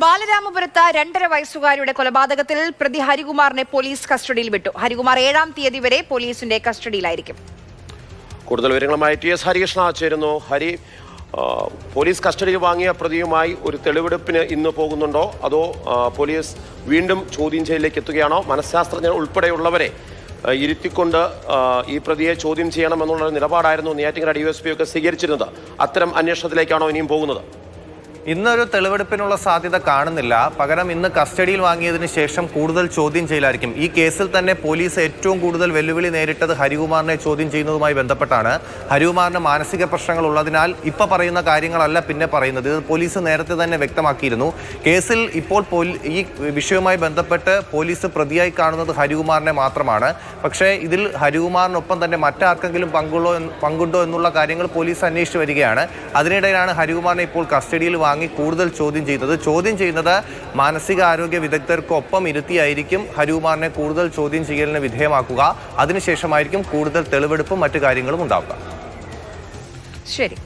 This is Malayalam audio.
ബാലരാമപുരത്ത് രണ്ടര വയസ്സുകാരിയുടെ കൊലപാതകത്തിൽ പ്രതി ഹരികുമാറിനെ പോലീസ് കസ്റ്റഡിയിൽ വിട്ടു. ഹരികുമാർ ഏഴാം തീയതി വരെ പോലീസിന്റെ കസ്റ്റഡിയിലായിരിക്കും. കൂടുതൽ വിവരങ്ങളുമായി ടി എസ് ഹരികൃഷ്ണ ചേരുന്നു. ഹരി പോലീസ് കസ്റ്റഡിയിൽ വാങ്ങിയ പ്രതിയുമായി ഒരു തെളിവെടുപ്പിന് ഇന്ന് പോകുന്നുണ്ടോ? അതോ പോലീസ് വീണ്ടും ചോദ്യം ചെയ്യലിലേക്ക് എത്തുകയാണോ? മനഃശാസ്ത്രജ്ഞർ ഉൾപ്പെടെയുള്ളവരെ ഇരുത്തിക്കൊണ്ട് ഈ പ്രതിയെ ചോദ്യം ചെയ്യണമെന്നുള്ള നിലപാടായിരുന്നു നെയ്യാറ്റിങ്കര ഡി എസ് പി ഒക്കെ സ്വീകരിച്ചിരുന്നത്. അത്തരം അന്വേഷണത്തിലേക്കാണോ ഇനിയും പോകുന്നത്? ഇന്നൊരു തെളിവെടുപ്പിനുള്ള സാധ്യത കാണുന്നില്ല. പകരം ഇന്ന് കസ്റ്റഡിയിൽ വാങ്ങിയതിന് ശേഷം കൂടുതൽ ചോദ്യം ചെയ്യലായിരിക്കും. ഈ കേസിൽ തന്നെ പോലീസ് ഏറ്റവും കൂടുതൽ വെല്ലുവിളി നേരിട്ടത് ഹരികുമാറിനെ ചോദ്യം ചെയ്യുന്നതുമായി ബന്ധപ്പെട്ടാണ്. ഹരികുമാറിന് മാനസിക പ്രശ്നങ്ങൾ ഉള്ളതിനാൽ ഇപ്പൊ പറയുന്ന കാര്യങ്ങളല്ല പിന്നെ പറയുന്നത്. ഇത് പോലീസ് നേരത്തെ തന്നെ വ്യക്തമാക്കിയിരുന്നു. കേസിൽ ഇപ്പോൾ ഈ വിഷയവുമായി ബന്ധപ്പെട്ട് പോലീസ് പ്രതിയായി കാണുന്നത് ഹരികുമാറിനെ മാത്രമാണ്. പക്ഷേ ഇതിൽ ഹരികുമാറിനൊപ്പം തന്നെ മറ്റാർക്കെങ്കിലും പങ്കുള്ളോ പങ്കുണ്ടോ എന്നുള്ള കാര്യങ്ങൾ പോലീസ് അന്വേഷിച്ചു വരികയാണ്. അതിനിടയിലാണ് ഹരികുമാറിനെ ഇപ്പോൾ കസ്റ്റഡിയിൽ വാങ്ങി കൂടുതൽ ചോദ്യം ചെയ്യുന്നത്. ചോദ്യം ചെയ്യുന്നത് മാനസികാരോഗ്യ വിദഗ്ധർക്കൊപ്പം ഇരുത്തിയായിരിക്കും ഹരികുമാറിനെ കൂടുതൽ ചോദ്യം ചെയ്യലിന് വിധേയമാക്കുക. അതിനുശേഷമായിരിക്കും കൂടുതൽ തെളിവെടുപ്പും മറ്റു കാര്യങ്ങളും ഉണ്ടാവുക. ശരി.